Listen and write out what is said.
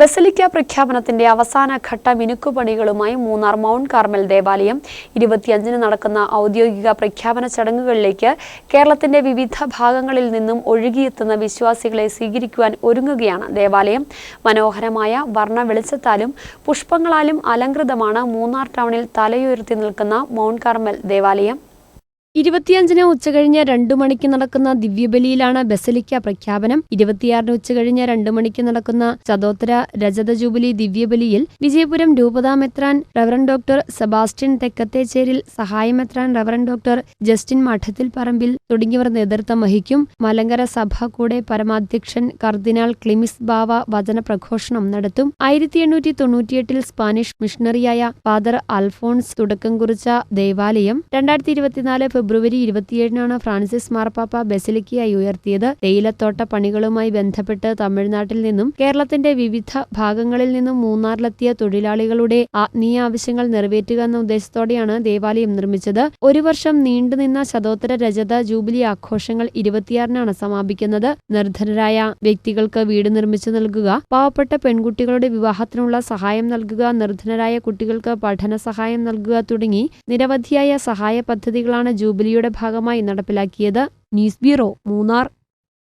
Basilica പ്രഖ്യാപനത്തിന്റെ അവസാന ഘട്ട മിനുക്കുപണികളുമായി Munnar mount Carmel ദേവാലയം. ഇരുപത്തിയഞ്ചിന് നടക്കുന്ന ഔദ്യോഗിക പ്രഖ്യാപന ചടങ്ങുകളിലേക്ക് കേരളത്തിന്റെ വിവിധ ഭാഗങ്ങളിൽ നിന്നും ഒഴുകിയെത്തുന്ന വിശ്വാസികളെ സ്വീകരിക്കുവാൻ ഒരുങ്ങുകയാണ് ദേവാലയം. മനോഹരമായ വർണ വെളിച്ചത്താലും പുഷ്പങ്ങളാലും അലങ്കൃതമാണ് മൂന്നാർ ടൗണിൽ തലയുയർത്തി നിൽക്കുന്ന മൗണ്ട് കാർമൽ ദേവാലയം. ഇരുപത്തിയഞ്ചിന് ഉച്ചകഴിഞ്ഞ് രണ്ടു മണിക്ക് നടക്കുന്ന ദിവ്യബലിയിലാണ് ബസലിക്ക പ്രഖ്യാപനം. ഇരുപത്തിയാറിന് ഉച്ചകഴിഞ്ഞ് രണ്ടു മണിക്ക് നടക്കുന്ന ചതോത്തര രജത ജൂബിലി ദിവ്യബലിയിൽ വിജയപുരം രൂപതാ മെത്രാൻ reverend doctor Sebastian തെക്കത്തേച്ചേരിൽ സഹായമെത്രാൻ reverend doctor Justin Madathil Parambil തുടങ്ങിയവർ നേതൃത്വം വഹിക്കും. മലങ്കര സഭ കൂടെ പരമാധ്യക്ഷൻ കർദിനാൾ ക്ലിമിസ് ബാവ വചന പ്രഘോഷണം നടത്തും. ആയിരത്തി എണ്ണൂറ്റി തൊണ്ണൂറ്റിയെട്ടിൽ സ്പാനിഷ് മിഷണറിയായ ഫാദർ അൽഫോൺസ് തുടക്കം കുറിച്ച ദേവാലയം. രണ്ടായിരത്തി ഇരുപത്തിനാല് ഫെബ്രുവരി ഇരുപത്തിയേഴിനാണ് ഫ്രാൻസിസ് മാർപ്പാപ്പ ബസിലിക്കയായി ഉയർത്തിയത്. തേയിലത്തോട്ട പണികളുമായി ബന്ധപ്പെട്ട് തമിഴ്നാട്ടിൽ നിന്നും കേരളത്തിന്റെ വിവിധ ഭാഗങ്ങളിൽ നിന്നും മൂന്നാറിലെത്തിയ തൊഴിലാളികളുടെ ആത്മീയ ആവശ്യങ്ങൾ നിറവേറ്റുക എന്ന ഉദ്ദേശത്തോടെയാണ് ദേവാലയം നിർമ്മിച്ചത്. ഒരു വർഷം നീണ്ടുനിന്ന ശതോത്തര രജത ജൂബിലി ആഘോഷങ്ങൾ ഇരുപത്തിയാറിനാണ് സമാപിക്കുന്നത്. നിർധനരായ വ്യക്തികൾക്ക് വീട് നിർമ്മിച്ചു നൽകുക പാവപ്പെട്ട പെൺകുട്ടികളുടെ വിവാഹത്തിനുള്ള സഹായം നൽകുക നിർധനരായ കുട്ടികൾക്ക് പഠന സഹായം നൽകുക തുടങ്ങി നിരവധിയായ സഹായ പദ്ധതികളാണ് ജൂബിലിയുടെ ഭാഗമായി നടപ്പിലാക്കിയത് ന്യൂസ് ബ്യൂറോ മൂന്നാർ.